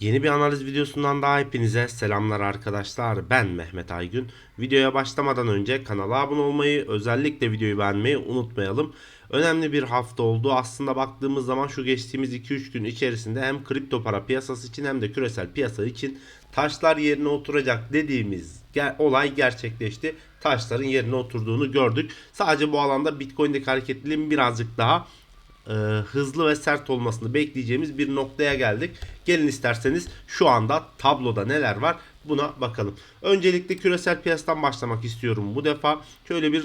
Yeni bir analiz videosundan daha hepinize selamlar arkadaşlar. Ben Mehmet Aygün. Videoya başlamadan önce kanala abone olmayı, özellikle videoyu beğenmeyi unutmayalım. Önemli bir hafta oldu. Aslında baktığımız zaman şu geçtiğimiz 2-3 gün içerisinde hem kripto para piyasası için hem de küresel piyasa için taşlar yerine oturacak dediğimiz olay gerçekleşti. Taşların yerine oturduğunu gördük. Sadece bu alanda Bitcoin'deki hareketliliğin birazcık daha e, hızlı ve sert olmasını bekleyeceğimiz bir noktaya geldik. Gelin isterseniz şu anda tabloda neler var buna bakalım. Öncelikle küresel piyasadan başlamak istiyorum. Bu defa şöyle bir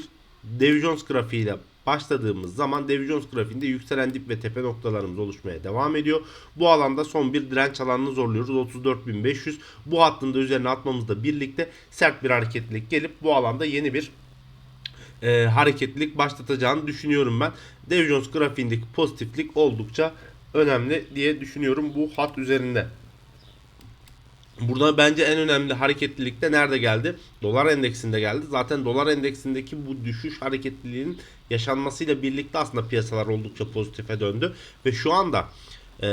Dow Jones grafiğiyle başladığımız zaman Dow Jones grafiğinde yükselen dip ve tepe noktalarımız oluşmaya devam ediyor. Bu alanda son bir direnç alanını zorluyoruz. 34.500. Bu hattında üzerine atmamızla birlikte sert bir hareketlilik gelip bu alanda yeni bir e, hareketlilik başlatacağını düşünüyorum ben. Dow Jones grafiğindeki pozitiflik oldukça önemli diye düşünüyorum bu hat üzerinde. Burada bence en önemli hareketlilik de nerede geldi? Dolar endeksinde geldi. Zaten dolar endeksindeki bu düşüş hareketliliğinin yaşanmasıyla birlikte aslında piyasalar oldukça pozitife döndü. Ve şu anda e,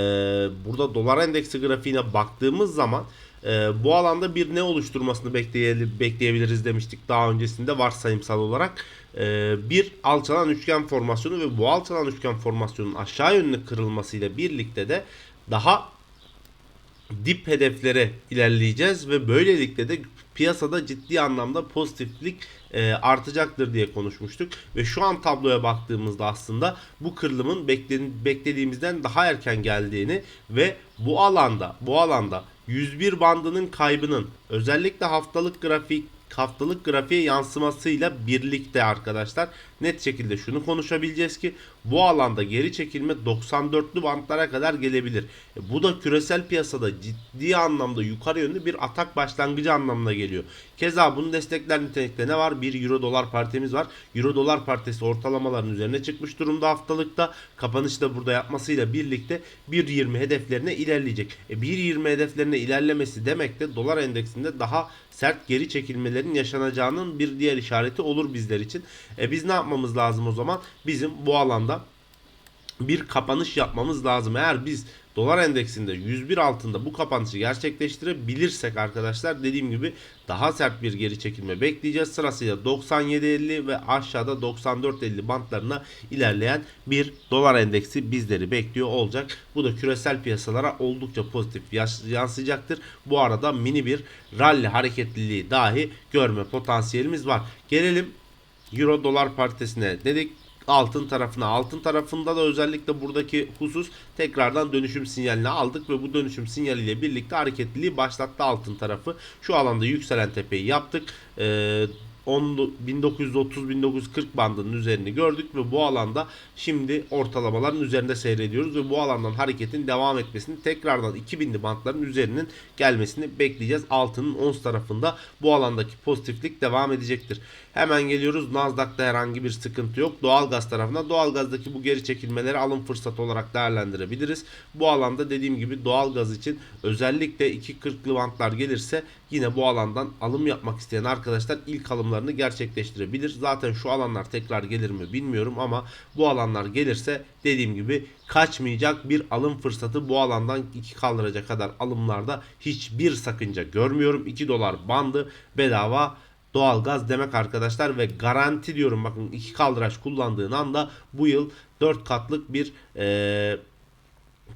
burada dolar endeksi grafiğine baktığımız zaman e, bu alanda bir ne oluşturmasını bekleyebiliriz demiştik daha öncesinde varsayımsal olarak. E, bir alçalan üçgen formasyonu ve bu alçalan üçgen formasyonun aşağı yönlü kırılmasıyla birlikte de daha dip hedeflere ilerleyeceğiz ve böylelikle de piyasada ciddi anlamda pozitiflik e, artacaktır diye konuşmuştuk. Ve şu an tabloya baktığımızda aslında bu kırılımın beklediğimizden daha erken geldiğini ve bu alanda bu alanda 101 bandının kaybının özellikle haftalık grafik haftalık grafiğe yansımasıyla birlikte arkadaşlar net şekilde şunu konuşabileceğiz ki bu alanda geri çekilme 94'lü bantlara kadar gelebilir. E, bu da küresel piyasada ciddi anlamda yukarı yönlü bir atak başlangıcı anlamına geliyor. Keza bunu destekler nitelikte ne var? Bir euro dolar partimiz var. Euro dolar partisi ortalamaların üzerine çıkmış durumda haftalıkta. Kapanışı da burada yapmasıyla birlikte 1.20 hedeflerine ilerleyecek. E 1.20 hedeflerine ilerlemesi demek de dolar endeksinde daha sert geri çekilmelerin yaşanacağının bir diğer işareti olur bizler için. E biz ne yapmamız lazım o zaman? Bizim bu alanda bir kapanış yapmamız lazım. Eğer biz dolar endeksinde 101 altında bu kapanışı gerçekleştirebilirsek arkadaşlar dediğim gibi daha sert bir geri çekilme bekleyeceğiz. Sırasıyla 97.50 ve aşağıda 94.50 bantlarına ilerleyen bir dolar endeksi bizleri bekliyor olacak. Bu da küresel piyasalara oldukça pozitif yansıyacaktır. Bu arada mini bir rally hareketliliği dahi görme potansiyelimiz var. Gelelim Euro dolar paritesine dedik altın tarafına. Altın tarafında da özellikle buradaki husus tekrardan dönüşüm sinyalini aldık ve bu dönüşüm sinyaliyle birlikte hareketliliği başlattı altın tarafı. Şu alanda yükselen tepeyi yaptık. Ee, 1930-1940 bandının üzerini gördük ve bu alanda şimdi ortalamaların üzerinde seyrediyoruz ve bu alandan hareketin devam etmesini tekrardan 2000'li bantların üzerinin gelmesini bekleyeceğiz. Altının ons tarafında bu alandaki pozitiflik devam edecektir. Hemen geliyoruz Nasdaq'ta herhangi bir sıkıntı yok. Doğalgaz tarafına doğalgazdaki bu geri çekilmeleri alım fırsatı olarak değerlendirebiliriz. Bu alanda dediğim gibi doğalgaz için özellikle 2.40'lı bantlar gelirse yine bu alandan alım yapmak isteyen arkadaşlar ilk alımlarını gerçekleştirebilir. Zaten şu alanlar tekrar gelir mi bilmiyorum ama bu alanlar gelirse dediğim gibi kaçmayacak bir alım fırsatı bu alandan 2 kaldıracak kadar alımlarda hiçbir sakınca görmüyorum. 2 dolar bandı bedava doğalgaz demek arkadaşlar ve garanti diyorum bakın iki kaldıraç kullandığın anda bu yıl 4 katlık bir ee,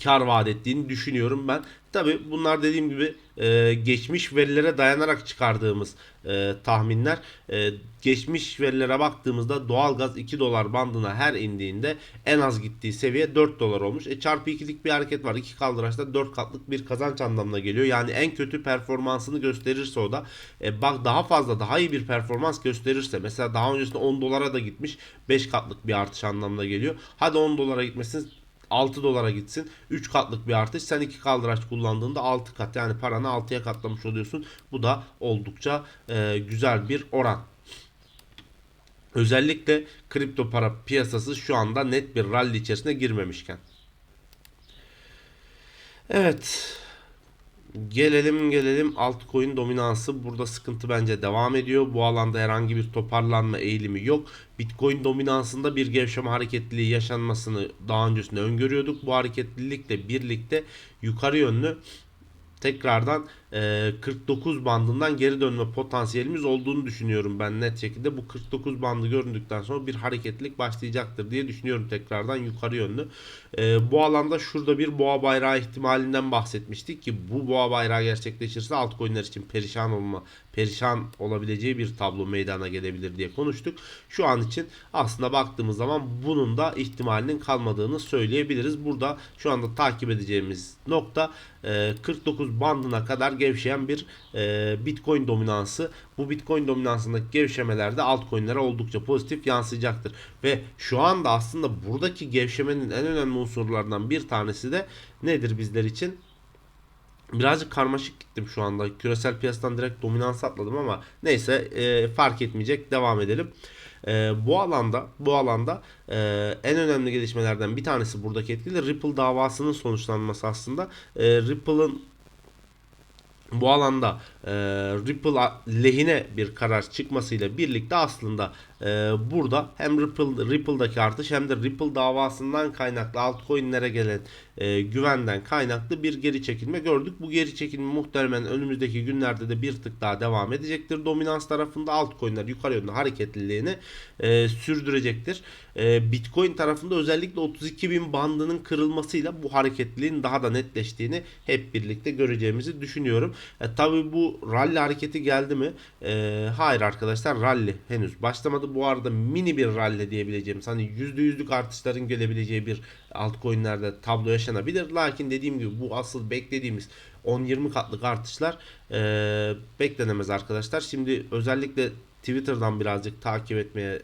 kar vaat ettiğini düşünüyorum ben. Tabi bunlar dediğim gibi e, geçmiş verilere dayanarak çıkardığımız e, tahminler. E, geçmiş verilere baktığımızda doğalgaz 2 dolar bandına her indiğinde en az gittiği seviye 4 dolar olmuş. E, çarpı 2'lik bir hareket var. 2 kaldıraçta 4 katlık bir kazanç anlamına geliyor. Yani en kötü performansını gösterirse o da e, bak daha fazla daha iyi bir performans gösterirse mesela daha öncesinde 10 dolara da gitmiş 5 katlık bir artış anlamına geliyor. Hadi 10 dolara gitmesin 6 dolara gitsin. 3 katlık bir artış. Sen 2 kaldıraç kullandığında 6 kat yani paranı 6'ya katlamış oluyorsun. Bu da oldukça e, güzel bir oran. Özellikle kripto para piyasası şu anda net bir rally içerisine girmemişken. Evet. Gelelim gelelim altcoin dominansı burada sıkıntı bence devam ediyor. Bu alanda herhangi bir toparlanma eğilimi yok. Bitcoin dominansında bir gevşeme hareketliliği yaşanmasını daha öncesinde öngörüyorduk. Bu hareketlilikle birlikte yukarı yönlü tekrardan 49 bandından geri dönme potansiyelimiz olduğunu düşünüyorum ben net şekilde. Bu 49 bandı göründükten sonra bir hareketlilik başlayacaktır diye düşünüyorum tekrardan yukarı yönlü. E, bu alanda şurada bir boğa bayrağı ihtimalinden bahsetmiştik ki bu boğa bayrağı gerçekleşirse altcoin'ler için perişan olma perişan olabileceği bir tablo meydana gelebilir diye konuştuk. Şu an için aslında baktığımız zaman bunun da ihtimalinin kalmadığını söyleyebiliriz. Burada şu anda takip edeceğimiz nokta e, 49 bandına kadar gevşeyen bir e, Bitcoin dominansı. Bu Bitcoin dominansındaki gevşemelerde altcoin'lere oldukça pozitif yansıyacaktır. Ve şu anda aslında buradaki gevşemenin en önemli unsurlarından bir tanesi de nedir bizler için? Birazcık karmaşık gittim şu anda. Küresel piyasadan direkt dominans atladım ama neyse e, fark etmeyecek. Devam edelim. E, bu alanda bu alanda e, en önemli gelişmelerden bir tanesi buradaki etkili Ripple davasının sonuçlanması aslında. E, Ripple'ın bu alanda e, Ripple lehine bir karar çıkmasıyla birlikte aslında e, burada hem Ripple Ripple'daki artış hem de Ripple davasından kaynaklı altcoin'lere gelen e, güvenden kaynaklı bir geri çekilme gördük. Bu geri çekilme muhtemelen önümüzdeki günlerde de bir tık daha devam edecektir. Dominans tarafında altcoin'ler yukarı yönlü hareketliliğini e, sürdürecektir. E, Bitcoin tarafında özellikle 32.000 bandının kırılmasıyla bu hareketliliğin daha da netleştiğini hep birlikte göreceğimizi düşünüyorum. E, tabii bu rally hareketi geldi mi? E, hayır arkadaşlar rally henüz başlamadı. Bu arada mini bir rally diyebileceğimiz hani %100'lük artışların gelebileceği bir altcoin'lerde tablo yaşanabilir. Lakin dediğim gibi bu asıl beklediğimiz 10-20 katlık artışlar e, beklenemez arkadaşlar. Şimdi özellikle Twitter'dan birazcık takip etmeye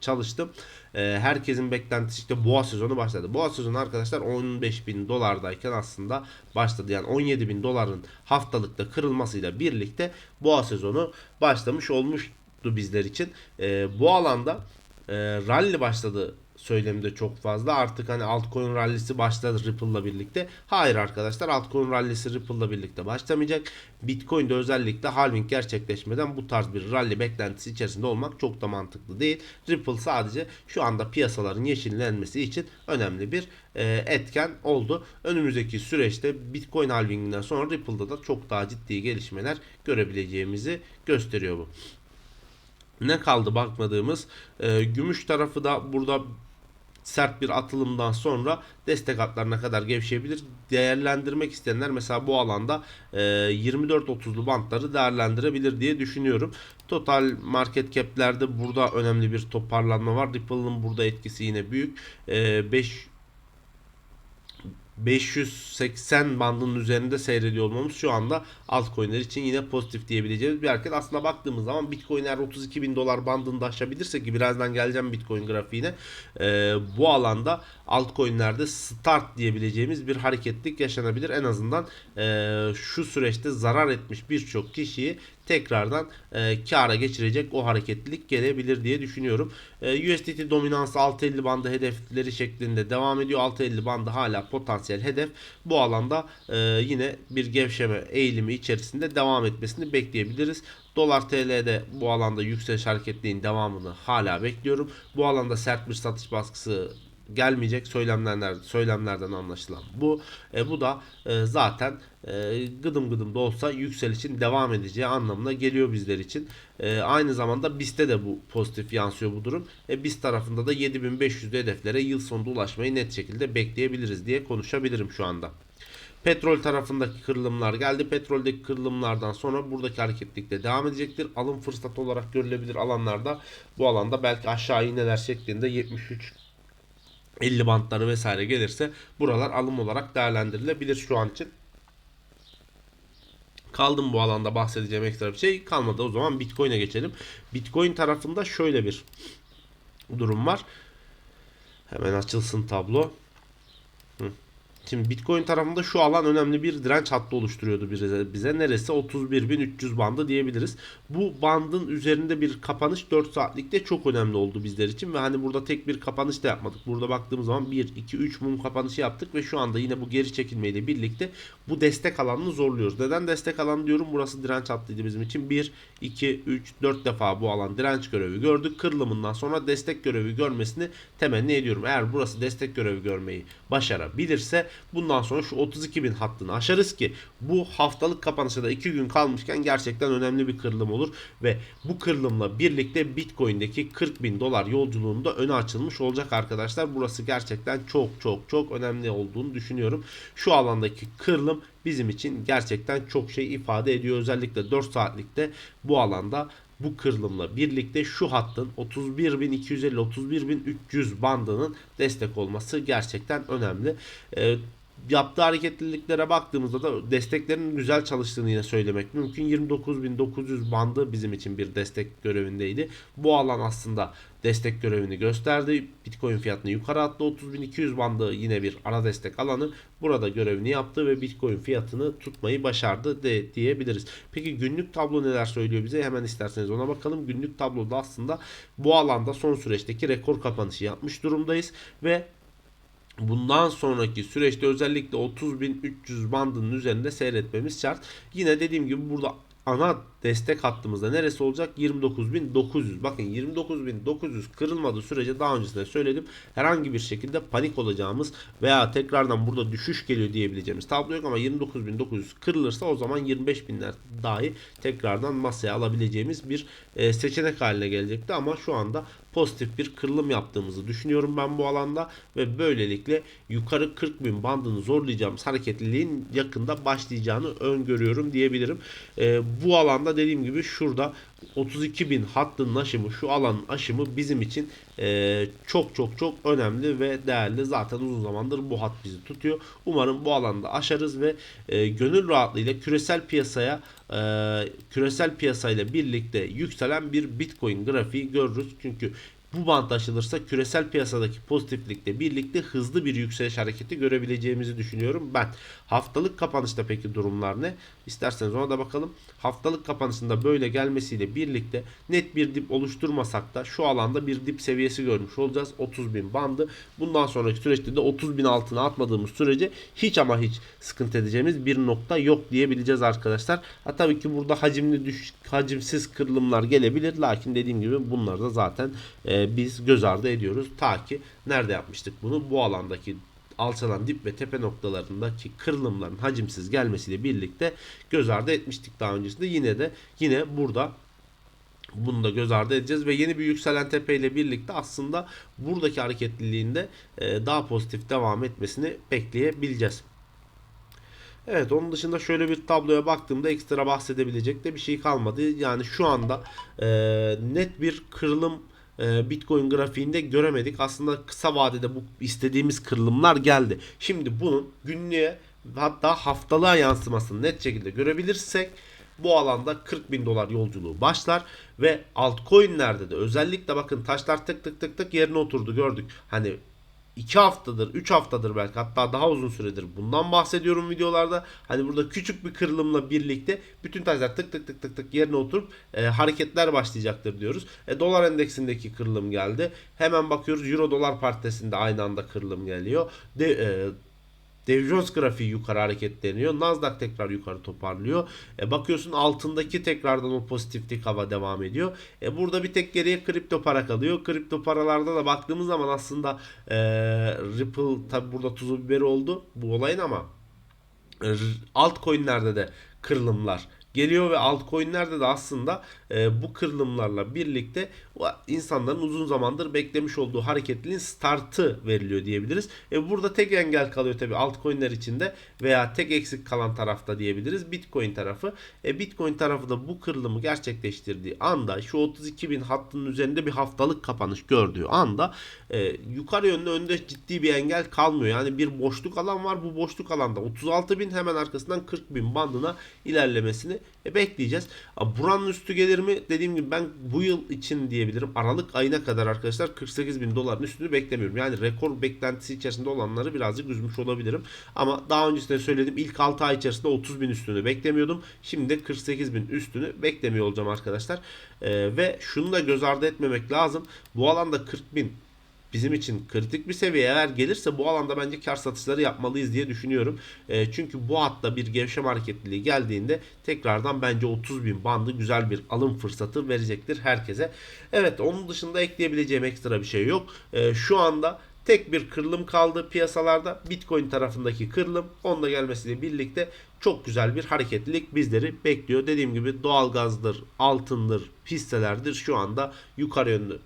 çalıştım. E, herkesin beklentisi işte boğa sezonu başladı. Boğa sezonu arkadaşlar 15 bin dolardayken aslında başladı. Yani 17 bin doların haftalıkta kırılmasıyla birlikte boğa sezonu başlamış olmuştu bizler için. E, bu alanda e, rally başladı söylemde çok fazla. Artık hani altcoin rallisi başladı Ripple'la birlikte. Hayır arkadaşlar altcoin rallisi Ripple'la birlikte başlamayacak. Bitcoin'de özellikle halving gerçekleşmeden bu tarz bir rally beklentisi içerisinde olmak çok da mantıklı değil. Ripple sadece şu anda piyasaların yeşillenmesi için önemli bir e, etken oldu. Önümüzdeki süreçte Bitcoin halvinginden sonra Ripple'da da çok daha ciddi gelişmeler görebileceğimizi gösteriyor bu. Ne kaldı bakmadığımız e, gümüş tarafı da burada sert bir atılımdan sonra destek hatlarına kadar gevşeyebilir. Değerlendirmek isteyenler mesela bu alanda e, 24-30'lu bantları değerlendirebilir diye düşünüyorum. Total market cap'lerde burada önemli bir toparlanma var. Ripple'ın burada etkisi yine büyük. E, 5 580 bandının üzerinde seyrediyor olmamız şu anda altcoin'ler için yine pozitif diyebileceğimiz bir hareket. Aslında baktığımız zaman Bitcoin eğer 32 bin dolar bandında aşabilirse ki birazdan geleceğim Bitcoin grafiğine e, bu alanda altcoin'lerde start diyebileceğimiz bir hareketlik yaşanabilir. En azından e, şu süreçte zarar etmiş birçok kişiyi tekrardan e, kâra geçirecek o hareketlilik gelebilir diye düşünüyorum. E, USDT dominansı 6.50 bandı hedefleri şeklinde devam ediyor. 6.50 bandı hala potansiyel hedef. Bu alanda e, yine bir gevşeme eğilimi içerisinde devam etmesini bekleyebiliriz. Dolar TL'de bu alanda yükseliş hareketliğin devamını hala bekliyorum. Bu alanda sert bir satış baskısı gelmeyecek söylemlerden söylemlerden anlaşılan bu. E, bu da e, zaten e, gıdım gıdım da olsa yükselişin devam edeceği anlamına geliyor bizler için. E, aynı zamanda BIST'te de bu pozitif yansıyor bu durum. E, BIST tarafında da 7500 hedeflere yıl sonunda ulaşmayı net şekilde bekleyebiliriz diye konuşabilirim şu anda. Petrol tarafındaki kırılımlar geldi. Petroldeki kırılımlardan sonra buradaki hareketlilik de devam edecektir. Alım fırsatı olarak görülebilir alanlarda bu alanda belki aşağı iğneler şeklinde 73 50 bantları vesaire gelirse buralar alım olarak değerlendirilebilir şu an için. Kaldım bu alanda bahsedeceğim ekstra bir şey kalmadı. O zaman Bitcoin'e geçelim. Bitcoin tarafında şöyle bir durum var. Hemen açılsın tablo. Şimdi Bitcoin tarafında şu alan önemli bir direnç hattı oluşturuyordu bize. bize. Neresi? 31.300 bandı diyebiliriz. Bu bandın üzerinde bir kapanış 4 saatlikte çok önemli oldu bizler için ve hani burada tek bir kapanış da yapmadık. Burada baktığımız zaman 1, 2, 3 mum kapanışı yaptık ve şu anda yine bu geri çekilmeyle birlikte bu destek alanını zorluyoruz. Neden destek alanı diyorum? Burası direnç hattıydı bizim için. 1, 2, 3, 4 defa bu alan direnç görevi gördük. Kırılımından sonra destek görevi görmesini temenni ediyorum. Eğer burası destek görevi görmeyi başarabilirse Bundan sonra şu 32 bin hattını aşarız ki bu haftalık kapanışa da 2 gün kalmışken gerçekten önemli bir kırılım olur ve bu kırılımla birlikte Bitcoin'deki 40 bin dolar yolculuğunda öne açılmış olacak arkadaşlar. Burası gerçekten çok çok çok önemli olduğunu düşünüyorum. Şu alandaki kırılım bizim için gerçekten çok şey ifade ediyor. Özellikle 4 saatlikte bu alanda bu kırılımla birlikte şu hattın 31.250-31.300 bandının destek olması gerçekten önemli. Ee, yaptığı hareketliliklere baktığımızda da desteklerin güzel çalıştığını yine söylemek mümkün. 29.900 bandı bizim için bir destek görevindeydi. Bu alan aslında destek görevini gösterdi. Bitcoin fiyatını yukarı attı. 30.200 bandı yine bir ara destek alanı. Burada görevini yaptı ve Bitcoin fiyatını tutmayı başardı de diyebiliriz. Peki günlük tablo neler söylüyor bize? Hemen isterseniz ona bakalım. Günlük tabloda aslında bu alanda son süreçteki rekor kapanışı yapmış durumdayız ve Bundan sonraki süreçte özellikle 30.300 bandının üzerinde seyretmemiz şart. Yine dediğim gibi burada ana destek hattımızda neresi olacak? 29.900. Bakın 29.900 kırılmadığı sürece daha öncesinde söyledim. Herhangi bir şekilde panik olacağımız veya tekrardan burada düşüş geliyor diyebileceğimiz tablo yok ama 29.900 kırılırsa o zaman 25.000'ler dahi tekrardan masaya alabileceğimiz bir e, seçenek haline gelecekti ama şu anda pozitif bir kırılım yaptığımızı düşünüyorum ben bu alanda ve böylelikle yukarı 40.000 bandını zorlayacağımız hareketliliğin yakında başlayacağını öngörüyorum diyebilirim. E, bu alanda dediğim gibi şurada 32 bin hattının aşımı şu alanın aşımı bizim için e, çok çok çok önemli ve değerli. Zaten uzun zamandır bu hat bizi tutuyor. Umarım bu alanda aşarız ve e, gönül rahatlığıyla küresel piyasaya e, küresel piyasayla birlikte yükselen bir Bitcoin grafiği görürüz. Çünkü bu bant aşılırsa küresel piyasadaki pozitiflikle birlikte hızlı bir yükseliş hareketi görebileceğimizi düşünüyorum ben. Haftalık kapanışta peki durumlar ne? İsterseniz ona da bakalım. Haftalık kapanışında böyle gelmesiyle birlikte net bir dip oluşturmasak da şu alanda bir dip seviyesi görmüş olacağız. 30 bin bandı. Bundan sonraki süreçte de 30 bin altına atmadığımız sürece hiç ama hiç sıkıntı edeceğimiz bir nokta yok diyebileceğiz arkadaşlar. Ha tabii ki burada hacimli düş hacimsiz kırılımlar gelebilir. Lakin dediğim gibi bunları da zaten e, biz göz ardı ediyoruz. Ta ki nerede yapmıştık bunu? Bu alandaki alçalan dip ve tepe noktalarındaki kırılımların hacimsiz gelmesiyle birlikte göz ardı etmiştik daha öncesinde. Yine de yine burada bunu da göz ardı edeceğiz ve yeni bir yükselen tepe ile birlikte aslında buradaki hareketliliğinde e, daha pozitif devam etmesini bekleyebileceğiz. Evet onun dışında şöyle bir tabloya baktığımda ekstra bahsedebilecek de bir şey kalmadı. Yani şu anda e, net bir kırılım Bitcoin grafiğinde göremedik. Aslında kısa vadede bu istediğimiz kırılımlar geldi. Şimdi bunun günlüğe hatta haftalığa yansımasını net şekilde görebilirsek bu alanda 40 bin dolar yolculuğu başlar ve altcoin'lerde de özellikle bakın taşlar tık tık tık tık yerine oturdu gördük. Hani 2 haftadır, 3 haftadır belki hatta daha uzun süredir bundan bahsediyorum videolarda. Hani burada küçük bir kırılımla birlikte bütün taşlar tık tık tık tık tık yerine oturup e, hareketler başlayacaktır diyoruz. E, dolar endeksindeki kırılım geldi. Hemen bakıyoruz Euro dolar paritesinde aynı anda kırılım geliyor. De, e, Dow Jones grafiği yukarı hareketleniyor. Nasdaq tekrar yukarı toparlıyor. E bakıyorsun altındaki tekrardan o pozitiflik hava devam ediyor. E burada bir tek geriye kripto para kalıyor. Kripto paralarda da baktığımız zaman aslında e, Ripple tabi burada tuzu biberi oldu bu olayın ama e, altcoin'lerde de kırılımlar geliyor ve altcoin'lerde de aslında e, bu kırılımlarla birlikte insanların uzun zamandır beklemiş olduğu hareketliliğin startı veriliyor diyebiliriz. E, burada tek engel kalıyor tabi altcoin'ler içinde veya tek eksik kalan tarafta diyebiliriz Bitcoin tarafı. E, Bitcoin tarafı da bu kırılımı gerçekleştirdiği anda şu 32 bin hattının üzerinde bir haftalık kapanış gördüğü anda e, yukarı yönde önde ciddi bir engel kalmıyor. Yani bir boşluk alan var. Bu boşluk alanda 36 bin hemen arkasından 40 bin bandına ilerlemesini e, bekleyeceğiz. Buranın üstü gelir mi? Dediğim gibi ben bu yıl için diyebilirim. Aralık ayına kadar arkadaşlar 48 bin doların üstünü beklemiyorum. Yani rekor beklentisi içerisinde olanları birazcık üzmüş olabilirim. Ama daha öncesinde söyledim ilk 6 ay içerisinde 30 bin üstünü beklemiyordum. Şimdi de 48 bin üstünü beklemiyor olacağım arkadaşlar. Ee, ve şunu da göz ardı etmemek lazım. Bu alanda 40 bin bizim için kritik bir seviye eğer gelirse bu alanda bence kar satışları yapmalıyız diye düşünüyorum. E, çünkü bu hatta bir gevşeme hareketliliği geldiğinde tekrardan bence 30 bin bandı güzel bir alım fırsatı verecektir herkese. Evet onun dışında ekleyebileceğim ekstra bir şey yok. E, şu anda Tek bir kırılım kaldı piyasalarda. Bitcoin tarafındaki kırılım. Onunla gelmesiyle birlikte çok güzel bir hareketlilik bizleri bekliyor. Dediğim gibi doğalgazdır, altındır, hisselerdir şu anda yukarı yönlü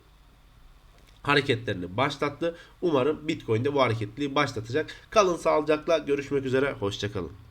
hareketlerini başlattı. Umarım Bitcoin de bu hareketliliği başlatacak. Kalın sağlıcakla görüşmek üzere. Hoşçakalın.